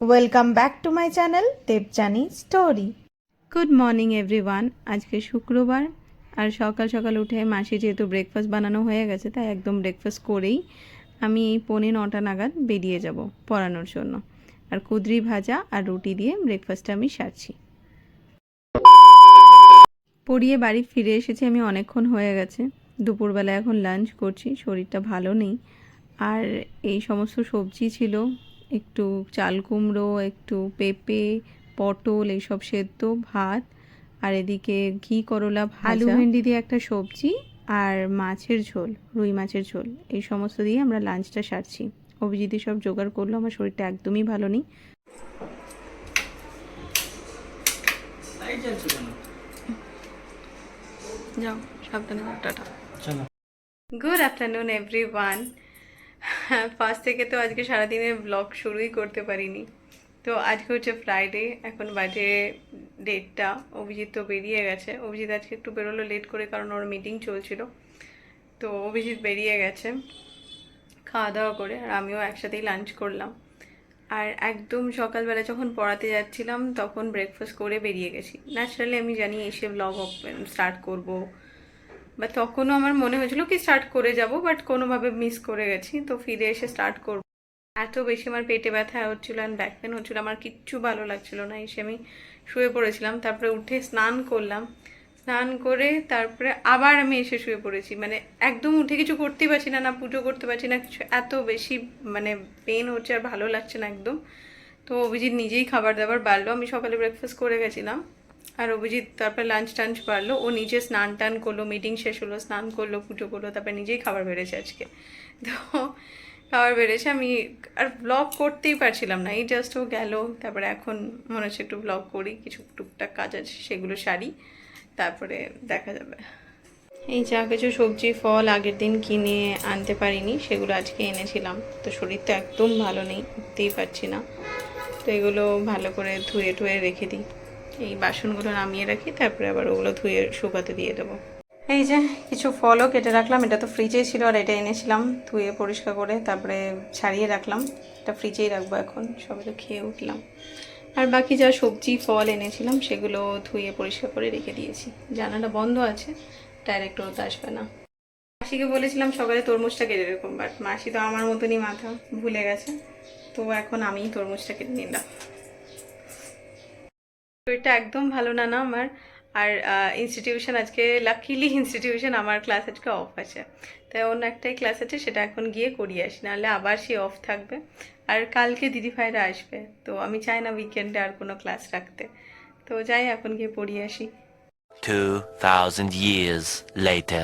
Welcome back to my channel Debjani story good morning everyone আজকে শুক্রবার, আর সকাল সকাল উঠে মাসি যেহেতু ব্রেকফাস্ট বানানো হয়ে গেছে, তাই একদম ব্রেকফাস্ট করেই আমি এই পৌনে নটা নাগাদ বেরিয়ে যাব পড়ানোর জন্য। আর কুদরি ভাজা আর রুটি দিয়ে ব্রেকফাস্টটা আমি সারছি। পড়িয়ে বাড়ি ফিরে এসেছি আমি অনেকক্ষণ হয়ে গেছে। দুপুরবেলা এখন লাঞ্চ করছি, শরীরটা ভালো নেই। আর এই সমস্ত সবজি ছিল একটু চাল কুমড়ো একটু পেঁপে পটল এইসব সেদ্ধ ভাত। আর এদিকে ঘি করলা আলু ভেন্ডি দিয়ে একটা সবজি আর মাছের ঝোল রুই মাছের ঝোল। এই সমস্ত দিয়ে আমরা লাঞ্চটা সারছি। অভিজিৎ সব জোগাড় করল আমার শরীরটা একদমই ভালো নেই। যাও সাবধানে টাটা। Good afternoon everyone first থেকে তো আজকে সারাদিনের ব্লগ শুরুই করতে পারিনি। তো আজকে হচ্ছে ফ্রাইডে এখন বাজে ডেটটা অভিজিৎ তো বেরিয়ে গেছে। অভিজিৎ আজকে একটু বেরোলো লেট করে কারণ ওর মিটিং চলছিল। তো অভিজিৎ বেরিয়ে গেছে খাওয়া দাওয়া করে আর আমিও একসাথেই লাঞ্চ করলাম। আর একদম সকালবেলা যখন পড়াতে যাচ্ছিলাম, তখন ব্রেকফাস্ট করে বেরিয়ে গেছি। ন্যাচারালি আমি জানি এসে ব্লগ স্টার্ট করব। বা তখনও আমার মনে হয়েছিল কি স্টার্ট করে যাব বাট কোনোভাবে মিস করে গেছি, তো ফিরে এসে স্টার্ট করব। এত বেশি আমার পেটে ব্যথা হচ্ছিল অ্যান্ড ব্যাক পেন হচ্ছিল, আমার কিচ্ছু ভালো লাগছিল না, এসে আমি শুয়ে পড়েছিলাম, তারপরে উঠে স্নান করলাম। স্নান করে তারপরে আবার আমি এসে শুয়ে পড়েছি মানে একদম উঠে কিছু করতেই পারছি না না পুজো করতে পারছি না, কিছু এত বেশি মানে পেন হচ্ছে আর ভালো লাগছে না একদম। তো অভিজিৎ নিজেই খাবার দাবার বাড়লো, আমি সকালে ব্রেকফাস্ট করে গেছিলাম। আর অভিজিৎ তারপরে লাঞ্চ টাঞ্চ পারল ও নিজে স্নান টান করল মিটিং শেষ হলো, স্নান করল, পুজো করল, তারপরে নিজেই খাবার বেড়েছে আজকে। তো খাবার বেড়েছে, আমি আর ব্লগ করতেই পারছিলাম না। এই জাস্ট ও গেল, তারপরে এখন মনে হচ্ছে একটু ব্লগ করি, কিছু টুকটাক কাজ আছে, সেগুলো সারি, তারপরে দেখা যাবে। এই যা কিছু সবজি, ফল আগের দিন কিনে আনতে পারিনি, সেগুলো আজকে এনেছিলাম। তো শরীর তো একদম ভালো নেই, উঠতেই পারছি না। তো এগুলো ভালো করে ধুয়ে টুয়ে রেখে দিই। এই বাসনগুলো নামিয়ে রাখি, তারপরে আবার ওগুলো ধুয়ে শুকাতে দিয়ে দেবো। এই যে, কিছু ফলও কেটে রাখলাম। এটা তো ফ্রিজেই ছিল আর এটা এনেছিলাম ধুয়ে পরিষ্কার করে তারপরে ছাড়িয়ে রাখলাম। এটা ফ্রিজেই রাখব এখন সবাই তো খেয়ে উঠলাম। আর বাকি যা সবজি, ফল এনেছিলাম সেগুলো ধুয়ে পরিষ্কার করে রেখে দিয়েছি। জানালা বন্ধ আছে ডাইরেক্ট রোদ আসবে না। মাসিকে বলেছিলাম সকালে তরমুজটা কেটে এরকম বাট মাসি তো আমার মতনই মাথা ভুলে গেছে। তো এখন আমিই তরমুজটা কেটে নিলাম। শরীরটা একদম ভালো না না আমার। আর ইনস্টিটিউশন আজকে লাকিলি ইনস্টিটিউশন আমার ক্লাস আজকে অফ আছে। তাই অন্য একটাই ক্লাস আছে সেটা এখন গিয়ে করিয়ে আসি নাহলে আবার সে অফ থাকবে। আর কালকে দিদি ভাইরা আসবে তো আমি চাই না উইকেন্ডে আর কোনো ক্লাস রাখতে। তো যাই এখন গিয়ে পড়িয়ে আসি। 2,000 years later.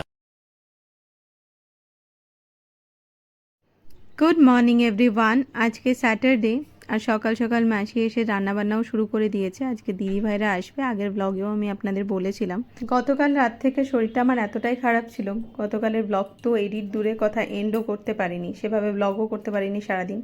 Good morning everyone আজকে স্যাটারডে আর সকাল সকাল মাসি এসে রান্নাবান্নাও শুরু করে দিয়েছে। আজকে দিদি ভাইরা আসবে। আগের ব্লগেও আমি আপনাদের বলেছিলাম। গতকাল রাত থেকে শরীরটা আমার এতটাই খারাপ ছিল। গতকালের ব্লগ তো এডিট দূরে কথা এন্ডও করতে পারিনি। সেভাবে ব্লগও করতে পারিনি সারাদিন।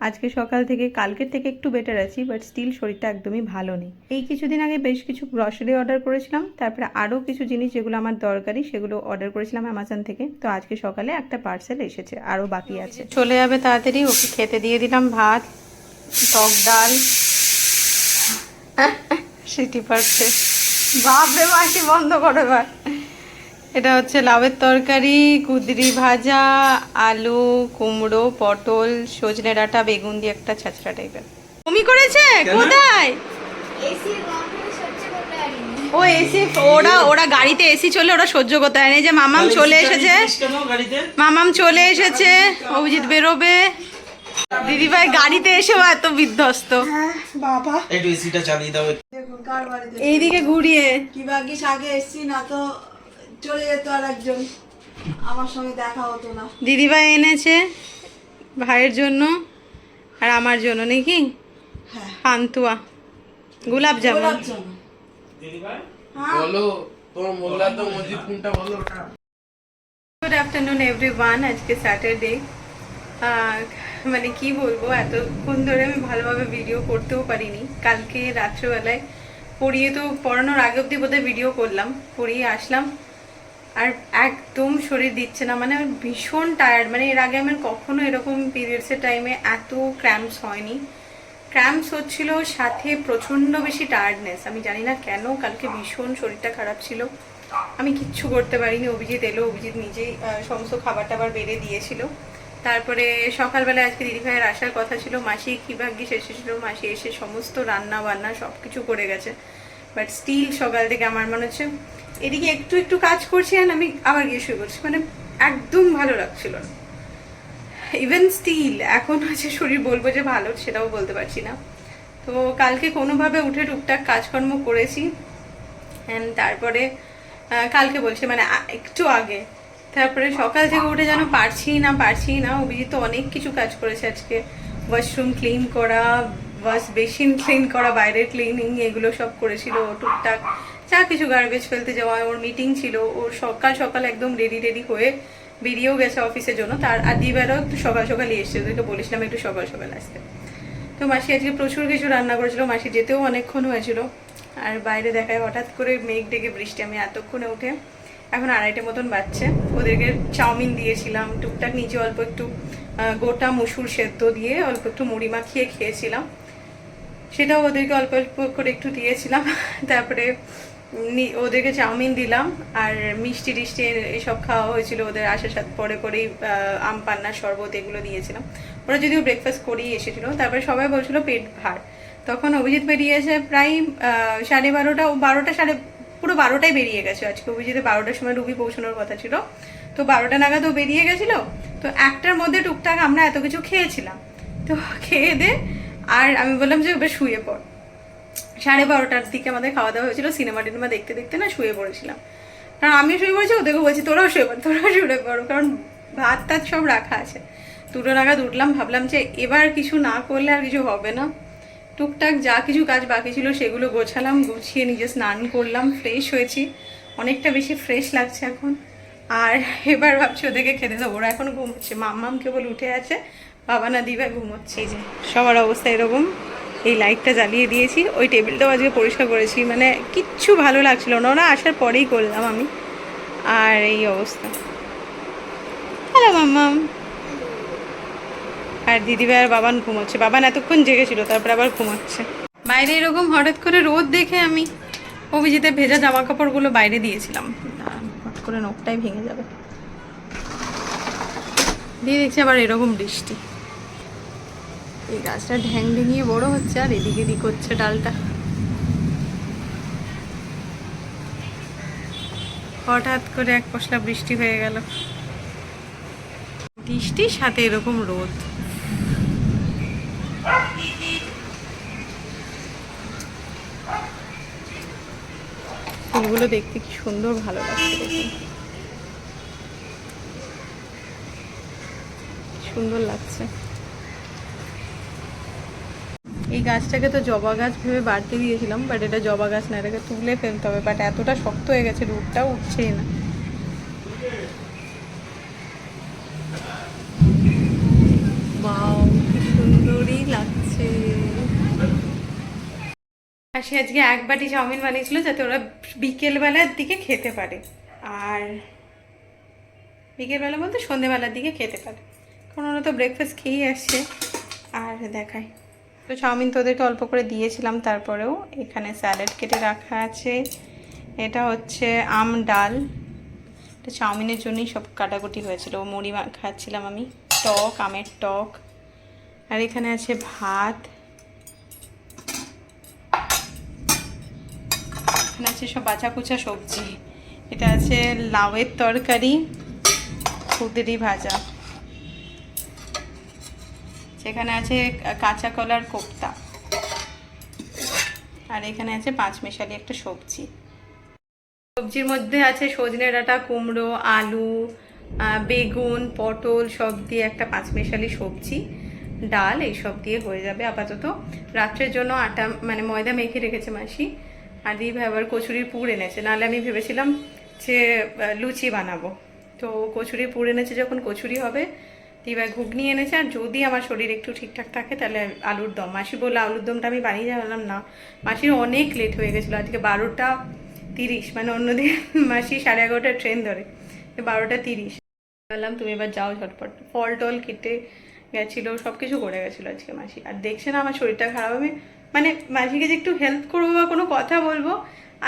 আজকে সকাল থেকে, কালকের থেকে একটু বেটার আছি বাট স্টিল শরীরটা একদমই ভালো নেই। এই কিছুদিন আগে বেশ কিছু গ্রসারি অর্ডার করেছিলাম। তারপরে আরও কিছু জিনিস যেগুলো আমার দরকারি, সেগুলো অর্ডার করেছিলাম অ্যামাজন থেকে। তো আজকে সকালে একটা পার্সেল এসেছে, আরও বাকি আছে। চলে যাবে তাড়াতাড়ি, ওকে খেতে দিয়ে দিলাম ভাত। টক ডাল। সিটি পারছে। বাপরে মাসি বন্ধ করো এবার। এটা হচ্ছে লাউয়ের তরকারি কুদরি ভাজা আলু কুমড়ো পটল সজনে ডাঁটা বেগুন দিয়ে একটা ছাঁচড়া টাইপের তুমি করেছে? কোথায়? ও এসি ওরা ওরা গাড়িতে এসি চলে ওরা সহ্য করতে হয় না এই যে মামাম চলে এসেছে। মামাম চলে এসেছে। অভিজিৎ বেরোবে। দিদিভাই গাড়িতে এসেও এত বিধ্বস্ত। বাবা। একটু এসিটা চালিয়ে দাও। এইদিকে ঘুরিয়ে। কি ভাগ্যিস আগে এসছি না তো চলে যেত আর একজন আমার সঙ্গে দেখা হতো না। দিদিভাই এনেছে ভাইয়ের জন্য আর আমার জন্য নাকি? হ্যাঁ। পান্তুয়া গোলাপ জামুন। গোলাপ জামুন। বলো তোমার মোল্লা তো মসজিদ কোনটা বলো? গুড আফটারনুন এভরিওয়ান আজকে স্যাটারডে মানে কি বলব, এতক্ষণ ধরে আমি ভালোভাবে ভিডিও করতেও পারিনি। কালকে রাত্রেবেলায় পড়িয়ে তো পড়ানোর আগে অবধি বোধহয় ভিডিও করলাম, পড়িয়ে আসলাম। আর একদম শরীর দিচ্ছে না মানে আমি ভীষণ টায়ার্ড মানে এর আগে আমার কখনো এরকম পিরিয়ডসের টাইমে এত ক্র্যাম্পস হয়নি। ক্র্যাম্পস হচ্ছিল সাথে প্রচণ্ড বেশি টায়ার্ডনেস আমি জানি না কেন, কালকে ভীষণ শরীরটা খারাপ ছিল। আমি কিচ্ছু করতে পারিনি, অভিজিৎ এলো, অভিজিৎ নিজেই সমস্ত খাবার টাবার বেড়ে দিয়েছিল। তারপরে সকালবেলা আজকে দিদিভাইয়ের আসার কথা ছিল, মাসি কী ভাগ্যিস এসেছিল মাসি এসে সমস্ত রান্না বান্না সব কিছু করে গেছে। বাট স্টিল সকাল থেকে আমার মনে হচ্ছে, এদিকে একটু একটু কাজ করছি আর আমি আবার গিয়ে শুয়ে করছি মানে একদম ভালো লাগছিল না। ইভেন স্টিল এখন হচ্ছে শরীর বলব যে ভালো, সেটাও বলতে পারছি না। তো কালকে কোনোভাবে উঠে টুকটাক কাজকর্ম করেছি। অ্যান্ড তারপরে কালকে বলছি মানে একটু আগে তারপরে সকাল থেকে উঠে যেন পারছি না পারছি না। অভিজিৎ অনেক কিছু কাজ করেছে আজকে। ওয়াশরুম ক্লিন করা ওয়াশ বেসিন ক্লিন করা, বাইরের ক্লিনিং এগুলো সব করেছিল টুকটাক। যা কিছু গার্বেজ ফেলতে যাওয়া, ওর মিটিং ছিল। ওর সকাল সকাল একদম রেডি রেডি হয়ে বেরিয়েও গেছে অফিসের জন্য। তার আর দিবারও একটু সকাল সকালই এসছে। ওদেরকে বলেছিলাম একটু সকাল সকাল আসতে। তো মাসি আজকে প্রচুর কিছু রান্না করেছিল। মাসি যেতেও অনেকক্ষণ হয়েছিল। আর বাইরে দেখায় হঠাৎ করে মেঘ ডেকে বৃষ্টি। আমি এতক্ষণে উঠে এখন আড়াইটে মতন বাচ্চে ওদেরকে চাউমিন দিয়েছিলাম, টুকটাক নিচে অল্প একটু গোটা মুসুর সেদ্ধ দিয়ে অল্প একটু মুড়ি মাখিয়ে খেয়েছিলাম। সেটাও ওদেরকে অল্প অল্প করে একটু দিয়েছিলাম। তারপরে ওদেরকে চাউমিন দিলাম আর মিষ্টি টিষ্টি এসব খাওয়া হয়েছিল ওদের আসার সাথে পরে পরেই আম, পান্নার শরবত এগুলো দিয়েছিলাম। ওরা যদিও ব্রেকফাস্ট করেই এসেছিল, তারপরে সবাই বলছিল পেট ভার। তখন অভিজিৎ বেরিয়ে এসে প্রায় সাড়ে বারোটা বারোটা সাড়ে পুরো বারোটায় বেরিয়ে গেছে আজকে। অভিজিৎ বারোটার সময় রুবি পৌঁছানোর কথা ছিল। তো বারোটা নাগাদ ও বেরিয়ে গেছিল। তো একটার মধ্যে টুকটাক আমরা এত কিছু খেয়েছিলাম। তো খেয়ে দে, আর আমি বললাম যে এবার শুয়ে পড়। সাড়ে বারোটার দিকে আমাদের খাওয়া দাওয়া হয়েছিল, সিনেমা টিনেমা দেখতে দেখতে না শুয়ে পড়েছিলাম। কারণ আমিও শুয়ে পড়েছি ওদেরকে বলছি, তোরাও শুয়ে পড়, তোরাও শুয়ে পড়ো। কারণ ভাত টাত সব রাখা আছে। দুটো নাগাদ উঠলাম, ভাবলাম যে এবার কিছু না করলে আর কিছু হবে না। টুকটাক যা কিছু কাজ বাকি ছিল সেগুলো গোছালাম, গুছিয়ে নিজে স্নান করলাম ফ্রেশ হয়েছি। অনেকটা বেশি ফ্রেশ লাগছে এখন। আর এবার ভাবছি ওদেরকে খেতে দেবো। ওরা এখন ঘুমোচ্ছে। মাম্মাম কেবল উঠে আছে, বাবা না দিবা ঘুমোচ্ছে। যে, সবার অবস্থা এরকম। এই লাইটটা জ্বালিয়ে দিয়েছি। ওই টেবিলটাও আজকে পরিষ্কার করেছি। মানে কিচ্ছু ভালো লাগছিল না। ওরা আসার পরেই করলাম আমি। আর এই অবস্থা। হ্যালো, মাম্মাম। আর দিদিভাই আর বাবান ঘুমোচ্ছে। বাবান এতক্ষণ জেগেছিল, তারপর আবার ঘুমাচ্ছে। বাইরে এরকম হঠাৎ করে রোদ দেখে আমি অভিজিতের ভেজা জামা কাপড়গুলো বাইরে দিয়েছিলাম। হট করে নখটাই ভেঙে যাবে। দিয়ে দেখছি আবার এরকম বৃষ্টি। এই গাছটা ঢ্যাং ভেঙিয়ে বড় হচ্ছে আর এদিকে এদিক হচ্ছে ডালটা। হঠাৎ করে এক পশলা বৃষ্টি হয়ে গেল। বৃষ্টির সাথে এরকম রোদ। ফুলগুলো দেখতে কি সুন্দর ভালো লাগছে দেখুন সুন্দর লাগছে। এই গাছটাকে তো জবা গাছ ভেবে বাড়তে দিয়েছিলাম বাট এটা জবা গাছ না, এটাকে তুলে ফেলতে হবে বাট এতটা শক্ত হয়ে গেছে, রুটটাও উঠছেই না বাও কি সুন্দরই লাগছে আর সে আজকে এক বাটি চাউমিন বানিয়েছিল যাতে ওরা বিকেলবেলার দিকে খেতে পারে। আর বিকেলবেলা বলতে সন্ধেবেলার দিকে খেতে পারে। কারণ ওরা তো ব্রেকফাস্ট খেয়েই আসছে। আর দেখায় তো চাউমিন তো ওদেরকে অল্প করে দিয়েছিলাম, তারপরেও এখানে স্যালাড কেটে রাখা আছে। এটা হচ্ছে আম ডাল। এটা চাউমিনের জন্যই সব কাটাকুটি হয়েছিল। মুড়ি খাচ্ছিলাম আমি। টক, আমের টক। আর এখানে আছে ভাত। এখানে আছে সব বাছা কুচা সবজি। এটা আছে লাউয়ের তরকারি কুদরি ভাজা। সেখানে আছে কাঁচা কলার কোপ্তা। আর এখানে আছে পাঁচ মেশালি একটা সবজি। সবজির মধ্যে আছে সজনে ডাঁটা, কুমড়ো, আলু বেগুন, পটল, সব দিয়ে একটা পাঁচ মেশালি সবজি। ডাল, এইসব দিয়ে হয়ে যাবে আপাতত। রাত্রের জন্য আটা মানে ময়দা মেখে রেখেছে মাসি। আর দিয়ে আবার কচুরির পুর এনেছে। নাহলে আমি ভেবেছিলাম যে লুচি বানাবো। তো কচুরির পুর এনেছে যখন কচুরি হবে দিবাই ঘুগনি এনেছে। আর যদি আমার শরীর একটু ঠিকঠাক থাকে, তাহলে আলুর দম। মাসি বলল, আলুর দমটা আমি বানিয়ে জানালাম না। মাসির অনেক লেট হয়ে গেছিল। আজকে বারোটা তিরিশ মানে অন্যদিন মাসি সাড়ে এগারোটার ট্রেন ধরে। বারোটা তিরিশ। বললাম, তুমি এবার যাও ঝটপট। ফল টল কেটে গেছিল সব কিছু করে গেছিল আজকে মাসি। আর দেখছে না, আমার শরীরটা খারাপ আমি মানে মাসিকে যে একটু হেল্প করব বা কোনো কথা বলব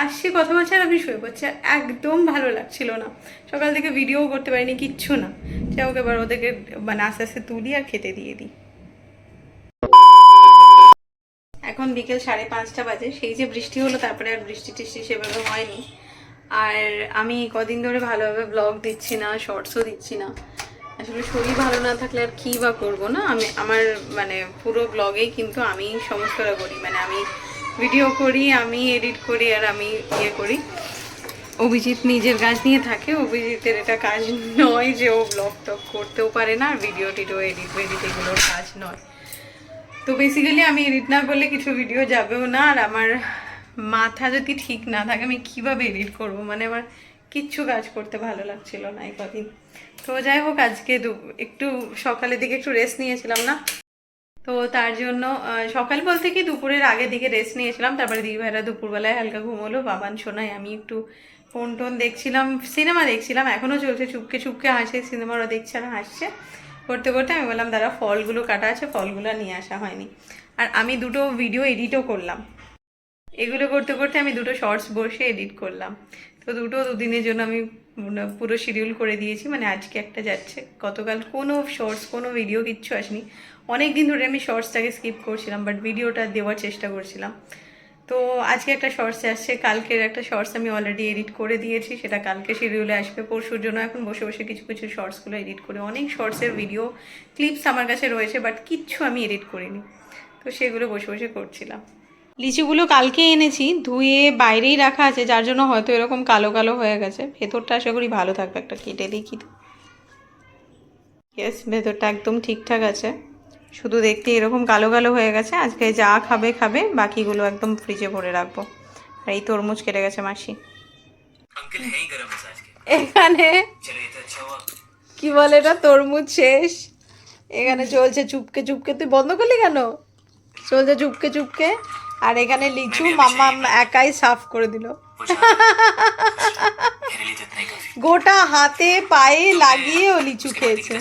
আসছি কথা বলছে আর আমি শুয়ে পড়ছি। আর একদম ভালো লাগছিল না। সকাল থেকে ভিডিও করতে পারিনি, কিচ্ছু না। যাই হোক, এবার ওদেরকে মানে আস্তে আস্তে তুলি আর খেতে দিয়ে দিই। এখন বিকেল সাড়ে পাঁচটা বাজে। সেই যে বৃষ্টি হলো, তারপরে আর বৃষ্টি টিষ্টি সেভাবে হয়নি। আর আমি কদিন ধরে ভালোভাবে ব্লগ দিচ্ছি না শর্টসও দিচ্ছি না। আসলে শরীর ভালো না থাকলে আর কী বা করব না? আমি, আমার মানে পুরো ব্লগেই কিন্তু আমি সমস্তটা করি। মানে আমি ভিডিও করি, আমি এডিট করি, আর আমি ইয়ে করি। অভিজিৎ নিজের কাজ নিয়ে থাকে। অভিজিতের এটা কাজ নয় যে ও ব্লগ টক করতেও পারে না, আর ভিডিও টিডিও এডিট এডিট এগুলোর কাজ নয়। তো বেসিক্যালি আমি এডিট না করলে কিছু ভিডিও যাবেও না, আর আমার মাথা যদি ঠিক না থাকে, আমি কীভাবে এডিট করব? মানে আমার কিচ্ছু কাজ করতে ভালো লাগছিল না এই কদিন। তো যাই হোক, আজকে একটু সকালের দিকে একটু রেস্ট নিয়েছিলাম না। তো তার জন্য সকাল বলতে কি দুপুরের আগে দিকে রেস্ট নিয়েছিলাম। তারপরে দিদিভাইরা দুপুরবেলায় হালকা ঘুমোলো, বাবান শোনায় আমি একটু ফোন টোন দেখছিলাম সিনেমা দেখছিলাম। এখনও চলছে চুপকে চুপকে হাসে সিনেমারও দেখছে আর হাসছে। করতে করতে আমি বললাম দাদা ফলগুলো কাটা আছে, ফলগুলো নিয়ে আসা হয়নি। আর আমি দুটো ভিডিও এডিটও করলাম। এগুলো করতে করতে আমি দুটো শর্টস বসে এডিট করলাম। তো দুটো দুদিনের জন্য আমি পুরো- পুরো শিডিউল করে দিয়েছি মানে আজকে একটা যাচ্ছে। গতকাল কোনো শর্টস কোনো ভিডিও কিচ্ছু আসেনি। অনেক দিন ধরে আমি শর্টসটাকে স্কিপ করছিলাম বাট ভিডিওটা দেওয়ার চেষ্টা করছিলাম। তো আজকে একটা শর্টস আসছে, কালকের একটা শর্টস আমি অলরেডি এডিট করে দিয়েছি, সেটা কালকে শিডিউলে আসবে। পরশুর জন্য এখন বসে বসে কিছু কিছু শর্টসগুলো এডিট করে, অনেক শর্টসের ভিডিও ক্লিপস আমার কাছে রয়েছে বাট কিচ্ছু আমি এডিট করিনি। তো সেগুলো বসে বসে করছিলাম। লিচুগুলো কালকে এনেছি ধুয়ে বাইরেই রাখা আছে যার জন্য হয়তো এরকম কালো কালো হয়ে গেছে। ভেতরটা আশা করি ভালো থাকবে একটা কেটে দেখি ইয়েস ভেতরটা একদম ঠিকঠাক আছে। শুধু দেখতে এরকম কালো কালো হয়ে গেছে আজকে যা খাবে খাবে বাকিগুলো একদম ফ্রিজে ভরে রাখব। আর এই তরমুজ কেটে গেছে মাসি। এখানে কি বলে এটা? তরমুজ শেষ। এখানে চলছে চুপকে চুপকে। তুই বন্ধ করলি কেন? চলছে চুপকে চুপকে। আর এখানে লিচু মামা একাই সাফ করে দিল। গোটা হাতে পায়ে লাগিয়ে ও লিচু খেয়েছে।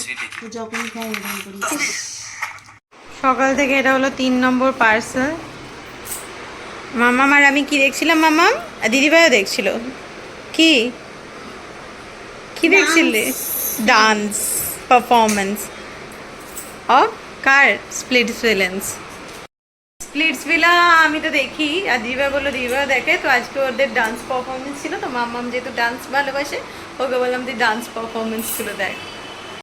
সকাল থেকে এটা হলো তিন নম্বর পার্সেল মামাম আর আমি কি দেখছিলাম মামাম আর দিদিভাইও দেখছিল। কি? কি দেখছিলে? ডান্স পারফরমেন্স অফ কার? স্প্লিট ভিলেন্স স্প্লিটস ভিলা আমি তো দেখি। আর দিদিভাই বলল দিদিভাইও দেখে তো আজকে ওদের ডান্স পারফরমেন্স ছিল তো মামাম যেহেতু ডান্স ভালোবাসে ওকে বললাম তুই ডান্স পারফরমেন্সগুলো দেখ।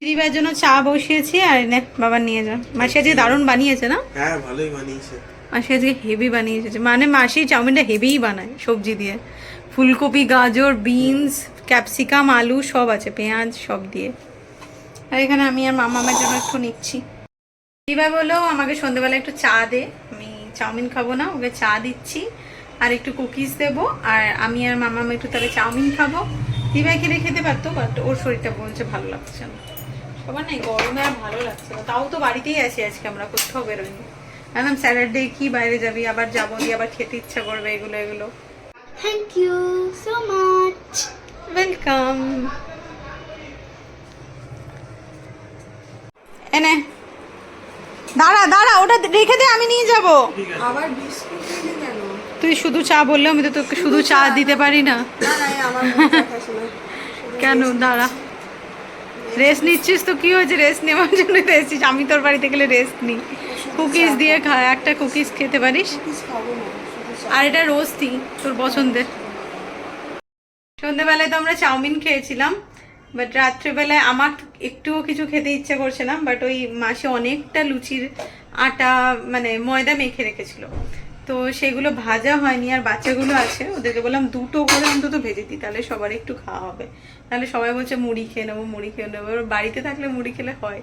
দিদিভাইয়ের জন্য চা বসিয়েছি আর নে বাবা নিয়ে যা। মাসি আজকে দারুণ বানিয়েছে না? হ্যাঁ ভালোই বানিয়েছে। মাসি আজকে হেভি বানিয়েছে মানে মাসি চাউমিনটা হেভিই বানায় সবজি দিয়ে। ফুলকপি গাজর বিনস ক্যাপসিকাম আলু সব আছে পেঁয়াজ সব দিয়ে। আর এখানে আমি আর মামা আমার জন্য একটু নিচ্ছি। দিদিভাই বলল আমাকে সন্ধ্যেবেলা একটু চা দে আমি চাউমিন খাব না ওকে চা দিচ্ছি। আর একটু কুকিজ দেবো আর আমি আর মামা একটু তাহলে চাউমিন খাব। দিদিভাই খেলে খেতে পারতো বাট ওর শরীরটা বলছে ভালো লাগছে না। সবার নাই গরমে আর ভালো লাগছে না। তাও তো বাড়িতেই আছি আজকে আমরা কোথাও বেরোইনি। একদম স্যাটারডে কি বাইরে যাবি আবার যাব দিয়ে আবার খেতে ইচ্ছা করবে এগুলো এগুলো। Thank you so much. Welcome এনে দাঁড়া দাঁড়া ওটা রেখে দে আমি নিয়ে যাব। আবার বিস্কুট কেন? তুই শুধু চা বললে আমি তো তোকে শুধু চা দিতে পারি না। কেন? দাঁড়া। রেস্ট নিচ্ছিস তো কি হয়েছে? রেস্ট নেওয়ার জন্য এসেছিস। আমি তোর বাড়িতে গেলে রেস্ট নিই কুকিজ দিয়ে খা একটা কুকিজ খেতে পারিস। আর এটা রোস্টি তোর পছন্দের। সন্ধ্যেবেলায় তো আমরা চাউমিন খেয়েছিলাম। বাট রাত্রেবেলায় আমার একটুও কিছু খেতে ইচ্ছে করছে না বাট ওই মাসে অনেকটা লুচির আটা মানে ময়দা মেখে রেখেছিল। তো সেগুলো ভাজা হয়নি, আর বাচ্চাগুলো আছে, ওদেরকে বললাম দুটো করে অন্তত ভেজে দিই, তাহলে সবার একটু খাওয়া হবে। তাহলে সবাই বলছে, মুড়ি খেয়ে নেব, মুড়ি খেয়ে নেব। এবার বাড়িতে থাকলে মুড়ি খেলে হয়।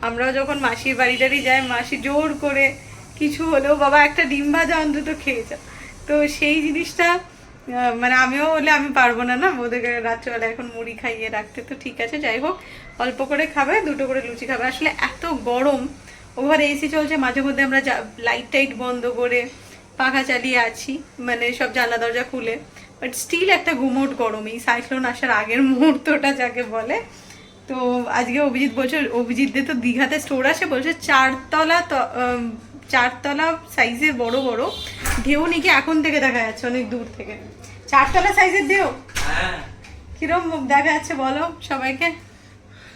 আমরাও যখন মাসির বাড়িটারই যাই, মাসি জোর করে কিছু হলেও, বাবা, একটা ডিম ভাজা অন্তত খেয়ে যা। তো সেই জিনিসটা মানে আমিও বলে আমি পারব না না? ওদেরকে রাত্রেবেলা এখন মুড়ি খাইয়ে রাখতে। তো ঠিক আছে, যাই হোক, অল্প করে খাবে, দুটো করে লুচি খাবে। আসলে এত গরম ওভার এসি চলছে, মাঝে মধ্যে আমরা লাইট টাইট বন্ধ করে পাখা চালিয়ে আছি মানে সব জানলা দরজা খুলে। বাট স্টিল একটা গুমোট গরম, এই সাইক্লোন আসার আগের মুহূর্তটা যাকে বলে। তো আজকে অভিজিৎ বলছে অভিজিৎদের তো দীঘাতে স্টোর আছে, বলছে চারতলা চারতলা সাইজের বড় বড়। ঢেউ নাকি এখন থেকে দেখা যাচ্ছে অনেক দূর থেকে। চারতলা সাইজের ঢেউ? হ্যাঁ। কিরম মুখ দেখা যাচ্ছে বলো সবাইকে?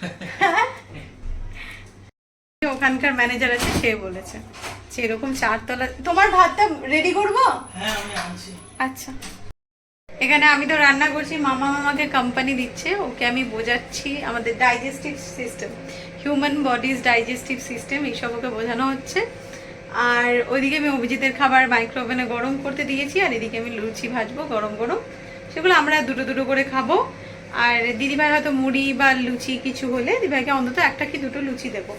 ওখানকার ম্যানেজার আছে সে বলেছে যে এরকম চারতলা তোমার ভাতটা রেডি করব? হ্যাঁ আচ্ছা। এখানে আমি তো রান্না করছি মামা মামাকে কোম্পানি দিচ্ছে ওকে আমি বোঝাচ্ছি আমাদের digestive system human bodies digestive system এইসব ওকে বোঝানো হচ্ছে। আর ওইদিকে আমি অভিজিতের খাবার মাইক্রোওভেনে গরম করতে দিয়েছি, আর এদিকে আমি লুচি ভাজবো, গরম গরম। সেগুলো আমরা দুটো দুটো করে খাব। আর দিদিভাই হয়তো মুড়ি বা লুচি কিছু হলে দিদিভাইকে অন্তত একটা কি দুটো লুচি দেবো।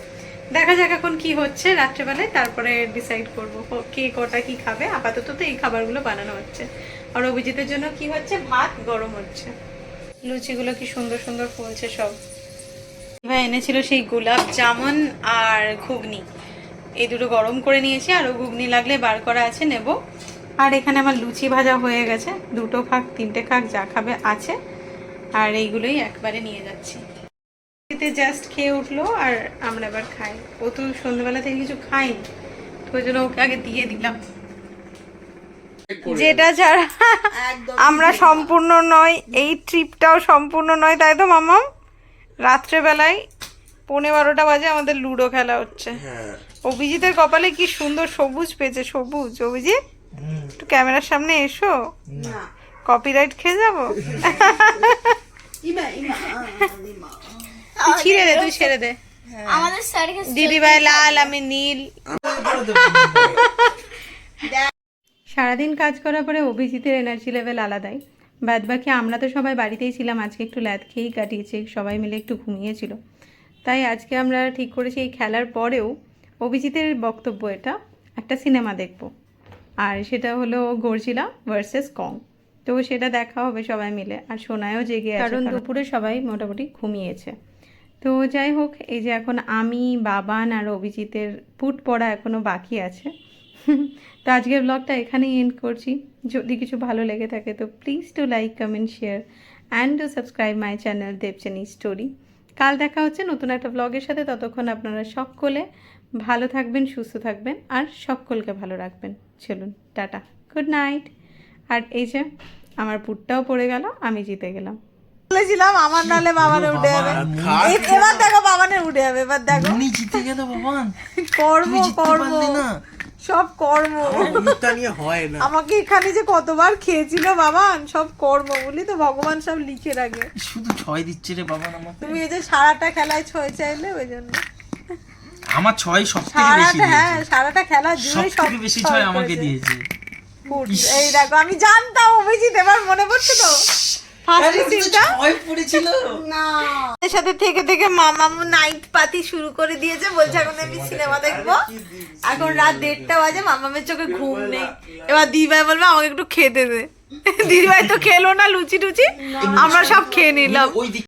দেখা যাক এখন কি হচ্ছে রাত্রেবেলায়, তারপরে ডিসাইড করব ক- কটা কি খাবে। আপাতত তো এই খাবারগুলো বানানো হচ্ছে। আর অভিজিতের জন্য কি হচ্ছে? ভাত গরম হচ্ছে। লুচিগুলো কি সুন্দর সুন্দর ফুলছে সব। এনেছিল সেই গোলাপ জামুন আর ঘুগনি। এই দুটো গরম করে নিয়েছি আরও ঘুগনি লাগলে বার করা আছে নেব। আর এখানে আমার লুচি ভাজা হয়ে গেছে দুটো খাক তিনটে খাক যা খাবে আছে। আর এইগুলোই একবারে নিয়ে যাচ্ছি। এতে জাস্ট খেয়ে উঠল আর আমরা এবার খাই। ও তো সন্ধ্যেবেলা থেকে কিছু খাইনি তো ওই জন্য ওকে আগে দিয়ে দিলাম। যেটা ছাড়া আমরা সম্পূর্ণ নয় এই ট্রিপটাও সম্পূর্ণ নয় তাই তো মামাম রাত্রেবেলায় পৌনে বারোটা বাজে আমাদের লুডো খেলা হচ্ছে। অভিজিতের কপালে কি সুন্দর সবুজ পেয়েছে সবুজ। অভিজিৎ একটু ক্যামেরার সামনে এসো। না। কপিরাইট খেয়ে যাব? ইমা ইমা ইমা। তুই ছিঁড়ে দে তুই ছেড়ে দে। আমাদের দিদি ভাই লাল আমি নীল। সারাদিন কাজ করার পরে অভিজিতের এনার্জি লেভেল আলাদাই। বাদ বাকি আমরা তো সবাই বাড়িতেই ছিলাম আজকে একটু ল্যাদ খেয়েই কাটিয়েছি সবাই মিলে একটু ঘুমিয়েছিল। তাই আজকে আমরা ঠিক করেছি এই খেলার পরেও অভিজিতের বক্তব্য এটা একটা সিনেমা দেখব। আর সেটা হলো গর্জিলা ভার্সেস কং। তো সেটা দেখা হবে সবাই মিলে আর সোনায়ও জেগে কারণ দুপুরে সবাই মোটামুটি ঘুমিয়েছে। তো যাই হোক এই যে এখন আমি বাবান আর অভিজিতের পুট পড়া এখনও বাকি আছে। তো আজকের ব্লগটা এখানেই এন্ড করছি। যদি কিছু ভালো লেগে থাকে তো please to like comment share and to subscribe my channel Debjani story কাল দেখা হচ্ছে নতুন একটা ব্লগের সাথে ততক্ষণ আপনারা সকলে ভালো থাকবেন সুস্থ থাকবেন আর সকলকে ভালো রাখবেন। চলুন টাটা। গুড নাইট আর এই যে আমার পুটটাও পড়ে গেল আমি জিতে গেলাম। বলেছিলাম আমার নালে বাবানে উঠে যাবে। এবার দেখো বাবানে উঠে যাবে এবার দেখো। উনি জিতে গেল বাবান কর্ম কর্ম। সব কর্ম। হয় না। আমাকে এখানে যে কতবার খেয়েছিল বাবান সব কর্ম। বলি তো ভগবান সব লিখে রাখে। শুধু ছয় দিচ্ছে রে বাবান আমাকে। তুমি এই যে সারাটা খেলায় ছয় চাইলে ওই জন্য। আমার ছয় সব থেকে বেশি সারাটা হ্যাঁ দিয়েছে। সারাটা খেলা সব জুড়ে সব থেকে বেশি ছয় আমাকে দিয়েছে। এই দেখো আমি জানতাম অভিজিৎ এবার মনে পড়ছে তো? ফার্স্ট সিনটা? ছয় পড়েছিল? না। এর সাথে থেকে থেকে মামামু নাইট পাতি শুরু করে দিয়েছে বলছে এখন আমি সিনেমা দেখব। এখন রাত দেড়টা বাজে মামামের চোখে ঘুম নেই। এবার দিদিভাই বলবে আমাকে একটু খেতে দে। দিদিভাই তো খেলো না লুচি টুচি আমরা সব খেয়ে নিলাম। ওই দিক